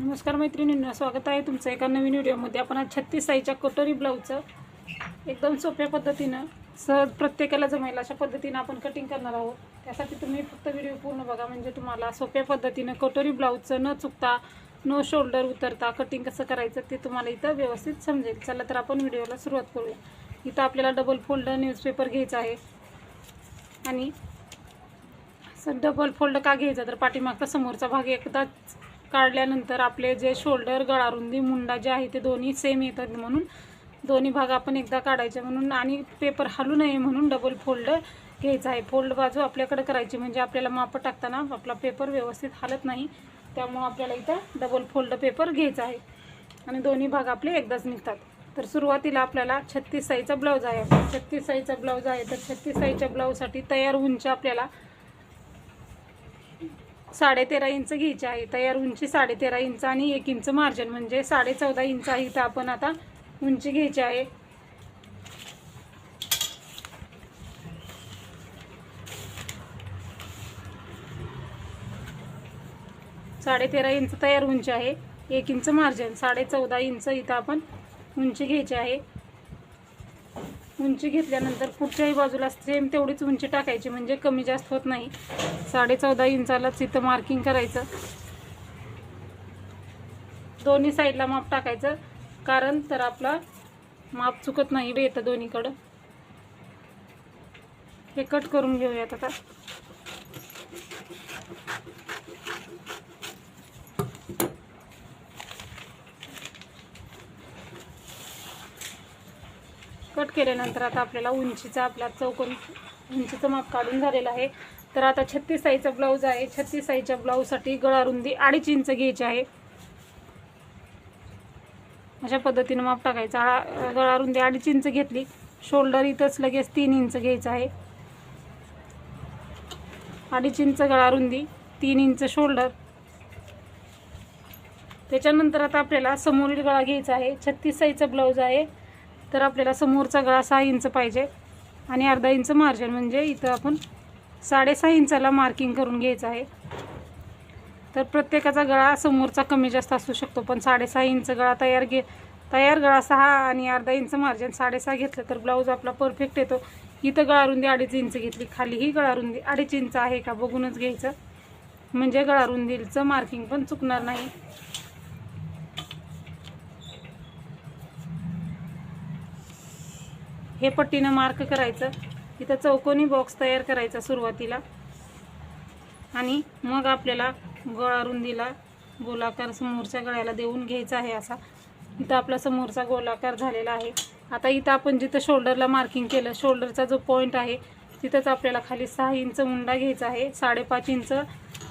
नमस्कार मैत्रिणींना स्वागत आहे तुमचं एका नवीन व्हिडिओमध्ये. आपण आज छत्तीस साईच्या कटोरी ब्लाऊजचं एकदम सोप्या पद्धतीनं सहज प्रत्येकाला जमेल अशा पद्धतीनं आपण कटिंग करणार आहोत. त्यासाठी तुम्ही फक्त व्हिडिओ पूर्ण बघा म्हणजे तुम्हाला सोप्या पद्धतीनं कटोरी ब्लाऊजचं न चुकता नो शोल्डर उतरता कटिंग कसं करायचं ते तुम्हाला इथं व्यवस्थित समजेल. चला तर आपण व्हिडिओला सुरुवात करूया. इथं आपल्याला डबल फोल्ड न्यूजपेपर घ्यायचा आहे. आणि डबल फोल्ड का घ्यायचा? तर पाठीमागचा समोरचा भाग एकदाच काढल्यानंतर आपले जे शोल्डर गळारुंदी मुंडा जे आहे ते दोन्ही सेम येतात म्हणून. दोन्ही भाग आपण एकदा काढायचे म्हणून आणि पेपर हलू नये म्हणून डबल फोल्ड घ्यायचा आहे. फोल्ड बाजू आपल्याकडे करायची म्हणजे आपल्याला माप टाकताना आपला पेपर व्यवस्थित हलत नाही. त्यामुळं आपल्याला इथं डबल फोल्ड पेपर घ्यायचा आहे. आणि दोन्ही भाग आपले एकदाच निघतात. तर सुरुवातीला आपल्याला छत्तीस साईचा ब्लाऊज आहे. छत्तीस साईचा ब्लाऊज आहे तर छत्तीस साईच्या ब्लाऊजसाठी तयार उंची आपल्याला साडेतेरा इंच घ्यायची आहे. तयार उंची साडेतेरा इंच आणि एक इंच मार्जिन म्हणजे साडे चौदा इंच आहे इथं आपण आता उंची घ्यायची आहे. साडे तेरा इंच तयार उंची आहे. एक इंच मार्जिन साडे चौदा इंच इथं आपण उंची घ्यायची आहे. उंची घेतल्यानंतर पुढच्याही बाजूला सेम तेवढीच उंची टाकायची म्हणजे कमी जास्त होत नाही. साडे चौदा इंचालाच इथं मार्किंग करायचं. दोन्ही साईडला माप टाकायचं कारण तर आपला माप चुकत नाही येतं दोन्हीकडं. हे कट करून घेऊयात आता. कट केल्यानंतर आता आपल्याला उंचीचा आपला चौकोन उंचीचं माप काढून झालेलं आहे. तर आता छत्तीस साईचा ब्लाऊज आहे. छत्तीस साईच्या ब्लाऊजसाठी गळा रुंदी अडीच इंच घ्यायची आहे. अशा पद्धतीनं माप टाकायचं. गळा रुंदी अडीच इंच घेतली. शोल्डर इथंच लगेच तीन इंच घ्यायचं आहे. अडीच इंच गळा रुंदी तीन इंच शोल्डर. त्याच्यानंतर आता आपल्याला समोरील गळा घ्यायचा आहे. छत्तीस साईचा ब्लाऊज आहे. तर आपल्याला समोरचा गळा सहा इंच पाहिजे आणि अर्धा इंच मार्जिन म्हणजे इथं आपण साडेसहा इंचाला मार्किंग करून घ्यायचं आहे. तर प्रत्येकाचा गळा समोरचा कमी जास्त असू शकतो पण साडेसहा इंच गळा तयार घे तयार गळा सहा आणि अर्धा इंच मार्जिन साडेसहा घेतलं तर ब्लाऊज आपला परफेक्ट येतो. इथं गळारुंदी अडीच इंच घेतली खालीही गळारुंदी अडीच इंच आहे का बघूनच घ्यायचं. म्हणजे गळारुंदीचं मार्किंग पण चुकणार नाही. हे पट्टीनं मार्क करायचं. इथं चौकोनी बॉक्स तयार करायचा सुरुवातीला. आणि मग आपल्याला गळा रुंदीला गोलाकार समोरच्या गळ्याला देऊन घ्यायचा आहे असा. इथं आपला समोरचा गोलाकार झालेला आहे. आता इथं आपण जिथं शोल्डरला मार्किंग केलं शोल्डरचा जो पॉईंट आहे तिथंच आपल्याला खाली सहा इंच मुंडा घ्यायचा आहे. साडेपाच इंच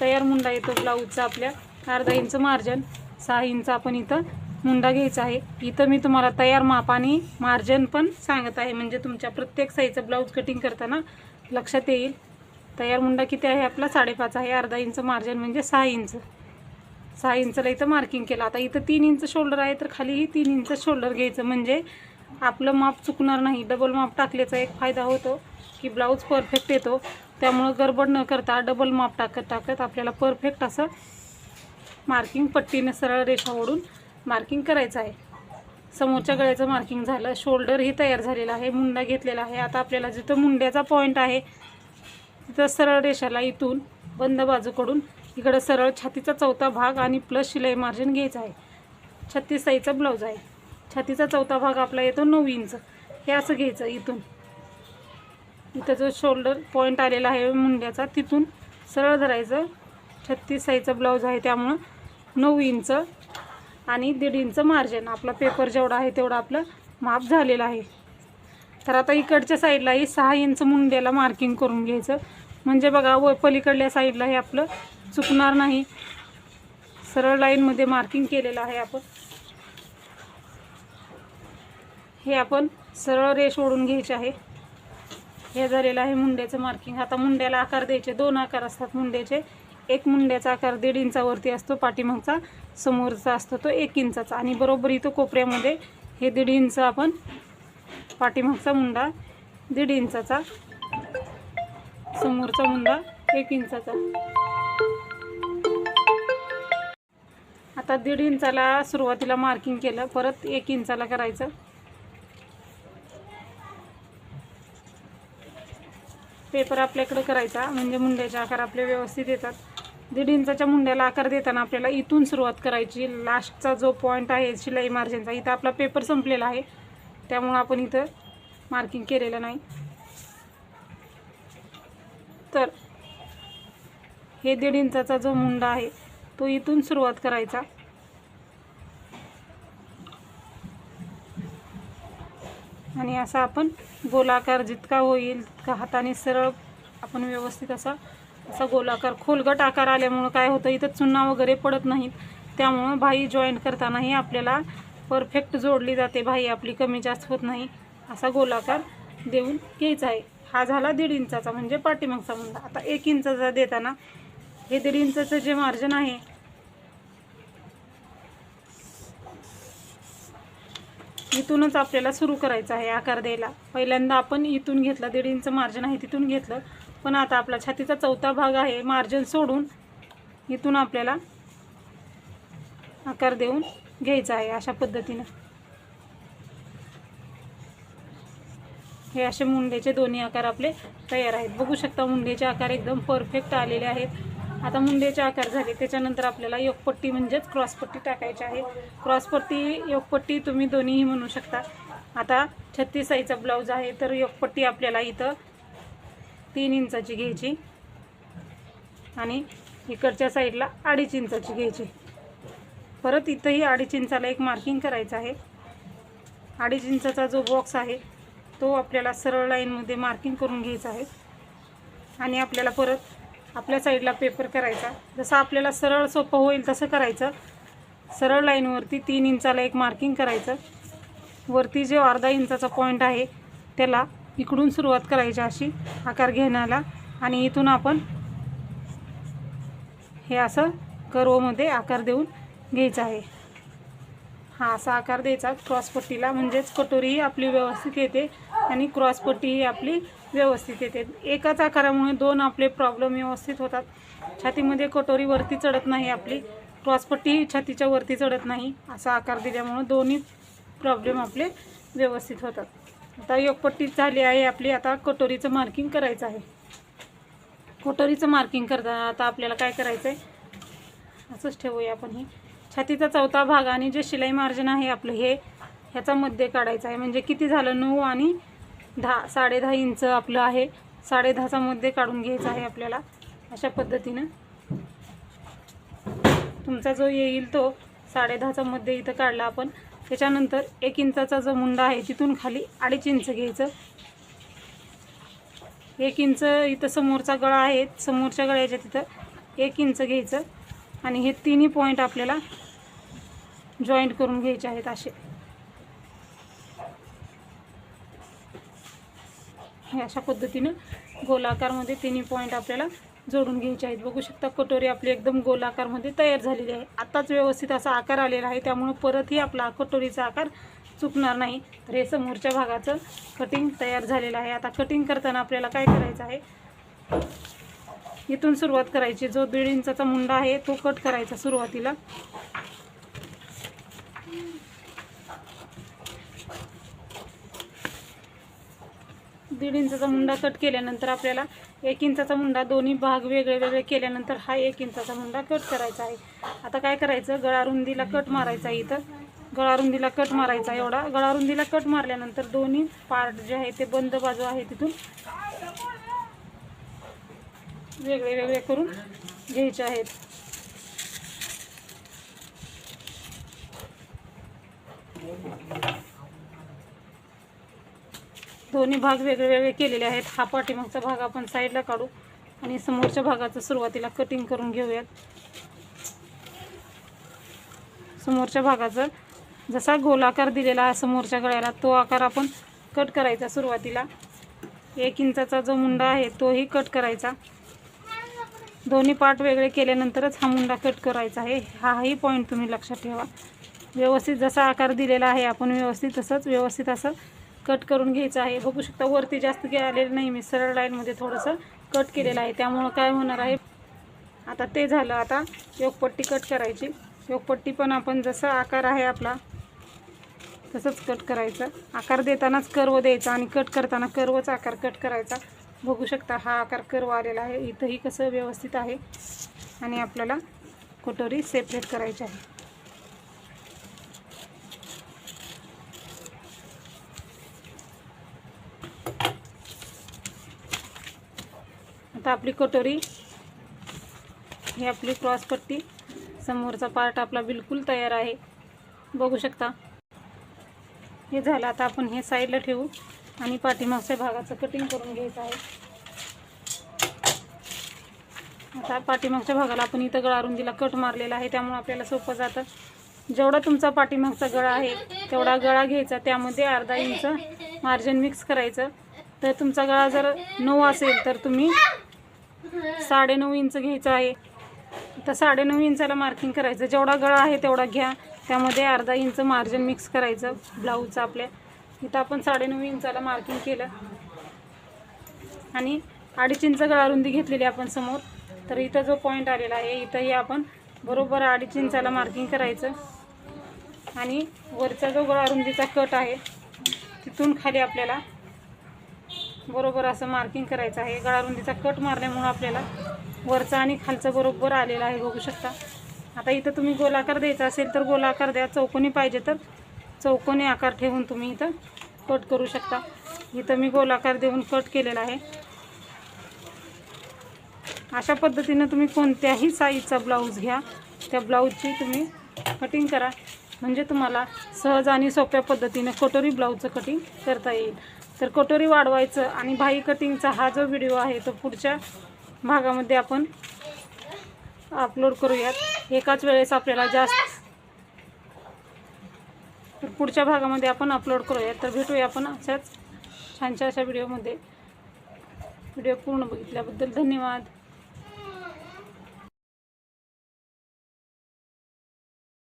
तयार मुंडा येतो ब्लाऊजचा आपल्या. अर्धा इंच मार्जन सहा इंच आपण इथं मुंडा घ्यायचा आहे. इथं मी तुम्हाला तयार माप आणि मार्जन पण सांगत आहे. म्हणजे तुमच्या प्रत्येक साईजचं ब्लाऊज कटिंग करताना लक्षात येईल. तयार मुंडा किती आहे? आपला साडेपाच आहे. अर्धा इंच मार्जिन म्हणजे सहा इंच सहा इंचला इथं मार्किंग केलं. आता इथं तीन इंच शोल्डर आहे तर खालीही तीन इंच शोल्डर घ्यायचं. म्हणजे आपलं माप चुकणार नाही. डबल माप टाकल्याचा एक फायदा होतो की ब्लाऊज परफेक्ट येतो. त्यामुळं गडबड न करता डबल माप टाकत टाकत आपल्याला परफेक्ट असं मार्किंग पट्टीने सरळ रेषा ओढून मार्किंग करायचं आहे. समोरच्या गळ्याचं मार्किंग झालं. शोल्डरही तयार झालेला आहे. मुंडा घेतलेला आहे. आता आपल्याला जिथं मुंड्याचा पॉईंट आहे तिथं सरळ रेषाला इथून बंद बाजूकडून इकडं सरळ छातीचा चौथा भाग आणि प्लस शिलाई मार्जिन घ्यायचं आहे. छत्तीस साईचा ब्लाऊज आहे. छातीचा चौथा भाग आपला येतो नऊ इंच हे असं घ्यायचं इथून. इथं जो शोल्डर पॉईंट आलेला आहे मुंड्याचा तिथून सरळ धरायचं. छत्तीस साईचा ब्लाऊज आहे त्यामुळं नऊ इंच आणि दीड इंच मार्जिन आपला पेपर जेवढा आहे तेवढं आपलं माप झालेलं आहे. तर आता इकडच्या साईडलाही सहा इंच मुंड्याला मार्किंग करून घ्यायचं. म्हणजे बघा व पलीकडल्या साईडला हे आपलं चुकणार नाही. सरळ लाईनमध्ये मार्किंग केलेलं आहे आपण. हे आपण सरळ रेष ओढून घ्यायचे आहे. हे झालेलं आहे मुंड्याचं मार्किंग आता मुंड्याला आकार द्यायचे. दोन आकार असतात मुंड्याचे. एक मुंड्याचा आकार दीड इंचावरती असतो पाठीमागचा. समोरचा असतो तो एक इंचाचा. आणि बरोबर इथं कोपऱ्यामध्ये हे दीड इंच आपण पाठीमागचा मुंडा दीड इंचाचा. समोरचा मुंडा एक इंचाचा. आता दीड इंचाला सुरुवातीला मार्किंग केलं परत एक इंचाला करायचं. पेपर आपल्याकडे करायचा म्हणजे मुंड्याचे आकार आपले व्यवस्थित येतात. दीड इंचाच्या मुंड्याला आकार देताना आपल्याला इथून सुरुवात करायची. लास्टचा जो पॉईंट आहे शिलाई मार्जिनचा इथं आपला पेपर संपलेला आहे. त्यामुळं आपण इथं मार्किंग केलेलं नाही. तर हे दीड इंचाचा जो मुंडा आहे तो इथून सुरुवात करायचा. आणि असा आपण गोलाकार जितका होईल तितका हाताने सरळ आपण व्यवस्थित असा असा गोलाकार खोलगट आकार आल्यामुळं काय होतं इथं चुन्ना वगैरे पडत नाहीत. त्यामुळं भाई जॉईंट करतानाही आपल्याला परफेक्ट जोडली जाते. भाई आपली कमी जास्त होत नाही. असा गोलाकार देऊन घ्यायचा आहे. हा झाला दीड इंचाचा म्हणजे पाठीमागचा मुंडा. आता एक इंचाचा देताना हे दीड इंचाचं जे मार्जिन आहे इथूनच आपल्याला सुरू करायचं आहे आकार द्यायला. पहिल्यांदा आपण इथून घेतला दीड इंच मार्जिन आहे तिथून घेतलं. पण आता आपला छातीचा चौथा भाग आहे मार्जिन सोडून इथून आपल्याला आकार देऊन घ्यायचा आहे अशा पद्धतीनं. हे असे मुंडेचे दोन्ही आकार आपले तयार आहेत. बघू शकता मुंडेचे आकार एकदम परफेक्ट आलेले आहेत. आता मुंडेचे आकार झाले त्याच्यानंतर आपल्याला योगपट्टी म्हणजेच क्रॉसपट्टी टाकायची आहे. क्रॉसपट्टी योगपट्टी तुम्ही दोन्हीही म्हणू शकता. आता छत्तीस साईजचा ब्लाऊज आहे तर योगपट्टी आपल्याला इथं तीन इंचाची घ्यायची. आणि इकडच्या साईडला अडीच इंचाची घ्यायची. परत इथंही अडीच इंचाला एक मार्किंग करायचं आहे. अडीच इंचाचा जो बॉक्स आहे तो आपल्याला सरळ लाईनमध्ये मार्किंग करून घ्यायचा आहे. आणि आपल्याला परत आपल्या साईडला पेपर करायचा. जसं आपल्याला सरळ सोपं होईल तसं करायचं. सरळ लाईनवरती तीन इंचाला एक मार्किंग करायचं. वरती जे अर्धा इंचाचा पॉईंट आहे त्याला इकडून सुरुवात करायची अशी आकार घेण्याला. आणि इथून आपण हे असं कर्वमध्ये आकार देऊन घ्यायचा आहे. हा असा आकार द्यायचा क्रॉसपट्टीला म्हणजेच कटोरीही आपली व्यवस्थित येते आणि क्रॉसपट्टीही आपली व्यवस्थित येते. एकाच आकारामुळे दोन आपले प्रॉब्लेम व्यवस्थित होतात. छातीमध्ये कटोरी वरती चढत नाही आपली. क्रॉसपट्टी छातीच्या वरती चढत नाही. असा आकार दिल्यामुळं दोन्ही प्रॉब्लेम आपले व्यवस्थित होतात. आता योगपट्टी झाली आहे आपली. आता कटोरीचं मार्किंग करायचं आहे. कटोरीचं मार्किंग करताना आता आपल्याला काय करायचं आहे असंच ठेवूया आपण हे. छातीचा चौथा भाग आणि जे शिलाई मार्जिन आहे आपलं हे ह्याचा मध्ये काढायचा आहे. म्हणजे किती झालं? नऊ आणि दहा साडेदहा इंच आपलं आहे. साडेदहाचा मध्य काढून घ्यायचा आहे आपल्याला. अशा पद्धतीनं तुमचा जो येईल तो साडेदहाचा मध्य इथं काढला आपण. त्याच्यानंतर एक इंचाचा जो मुंडा आहे तिथून खाली अडीच इंच घ्यायचं. एक इंच इथं समोरचा गळा आहे समोरच्या गळ्याच्या तिथं एक इंच घ्यायचं. आणि हे तिन्ही पॉईंट आपल्याला जॉईंट करून घ्यायचे आहेत असे. हे अशा पद्धतीनं गोलाकारमध्ये तिन्ही पॉईंट आपल्याला जोडून घ्यायचे आहेत. बघू शकता कटोरी आपली एकदम गोलाकारमध्ये तयार झालेली आहे. आत्ताच व्यवस्थित असा आकार आलेला आहे त्यामुळं परतही आपला कटोरीचा आकार चुकणार नाही. तर हे समोरच्या भागाचं कटिंग तयार झालेलं आहे. आता कटिंग करताना आपल्याला काय करायचं आहे? इथून सुरुवात करायची. जो दीड इंचाचा मुंडा आहे तो कट करायचा सुरुवातीला. दीड इंचाचा मुंडा कट केल्यानंतर आपल्याला एक इंचाचा मुंडा दोन्ही भाग वेगळे वेगळे केल्यानंतर हा एक इंचाचा मुंडा कट करायचा आहे. आता काय करायचं? गळारुंदीला कट मारायचा आहे इथं. गळारुंदीला कट मारायचा एवढा. गळारुंदीला कट मारल्यानंतर दोन्ही पार्ट जे आहे ते बंद बाजू आहे तिथून वेगळे वेगळे करून घ्यायचे आहेत. दोन्ही भाग वेगळे वेगळे केलेले आहेत. हा पाठीमागचा भाग आपण साईडला काढू आणि समोरच्या भागाचं सुरुवातीला कटिंग करून घेऊयात. समोरच्या भागाचं जसा गोलाकार दिलेला आहे समोरच्या गळ्याला तो आकार आपण कट करायचा सुरुवातीला. एक इंचाचा जो मुंडा आहे तोही कट करायचा. दोन्ही पार्ट वेगळे केल्यानंतरच हा मुंडा कट करायचा आहे. हाही पॉईंट तुम्ही लक्षात ठेवा. व्यवस्थित जसा आकार दिलेला आहे आपण व्यवस्थित तसंच व्यवस्थित असं कट करून घ्यायचं आहे. बघू शकता वरती जास्त आलेलं नाही मी. सरळ लाईनमध्ये थोडंसं कट केलेलं आहे. त्यामुळं काय होणार आहे? आता ते झालं. आता योगपट्टी कट करायची. योगपट्टी पण आपण जसा आकार आहे आपला तसंच कट करायचं. आकार देतानाच कर्व द्यायचा आणि कट करताना कर्वच आकार कट करायचा. बघू शकता हा आकार कर्व आलेला आहे. इथंही कसं व्यवस्थित आहे आणि आपल्याला कटोरी सेपरेट करायची आहे. आता आपली कटोरी ही आपली क्रॉस पट्टी. समोरचा पार्ट आपला बिलकुल तयार आहे. बघू शकता. हे झालं आता आपण हे साईडला ठेवू. आणि पाठीमागच्या भागाचं कटिंग करून घ्यायचं आहे. आता पाठीमागच्या भागाला आपण इथं गळारुंदीला कट मारलेला आहे. त्यामुळे आपल्याला सोपं जातं. जेवढा तुमचा पाठीमागचा गळा आहे तेवढा गळा घ्यायचा. त्यामध्ये अर्धा इंच मार्जिन मिक्स करायचं. तर तुमचा गळा जर नऊ असेल तर तुम्ही साडेनऊ इंच घ्यायचं आहे. तर साडेनऊ इंचाला मार्किंग करायचं. जेवढा गळा आहे तेवढा घ्या. त्यामध्ये अर्धा इंच मार्जिन मिक्स करायचं. ब्लाऊजचं आपल्या. इथं आपण साडेनऊ इंचाला मार्किंग केलं. आणि अडीच इंच गळा रुंदी घेतलेली आपण समोर. तर इथं जो पॉईंट आलेला आहे इथंही आपण बरोबर अडीच इंचाला मार्किंग करायचं. आणि वरचा जो गळा रुंदीचा कट आहे तिथून खाली आपल्याला बरोबर असं मार्किंग करायचं आहे. गळारुंदीचा कट मारल्यामुळं आपल्याला वरचा आणि खालचा बरोबर आलेला आहे बघू शकता. आता इथं तुम्ही गोलाकार द्यायचा असेल तर गोलाकार द्या. चौकोनी पाहिजे तर चौकोनी आकार ठेवून तुम्ही इथं कट करू शकता. इथं मी गोलाकार देऊन कट केलेला आहे. अशा पद्धतीनं तुम्ही कोणत्याही साईजचा ब्लाऊज घ्या. त्या ब्लाऊजची तुम्ही कटिंग करा. म्हणजे तुम्हाला सहज आणि सोप्या पद्धतीनं कटोरी ब्लाऊजचं कटिंग करता येईल. तर कटोरी वाढवायचं आणि भाई कटिंगचा हा जो व्हिडिओ आहे तो पुढच्या भागामध्ये आपण अपलोड करूयात. एकाच वेळेस आपल्याला जास्त तर पुढच्या भागामध्ये आपण अपलोड करूयात. तर भेटूया आपण अशाच छानशा अशा व्हिडिओमध्ये व्हिडिओ पूर्ण बघितल्याबद्दल धन्यवाद.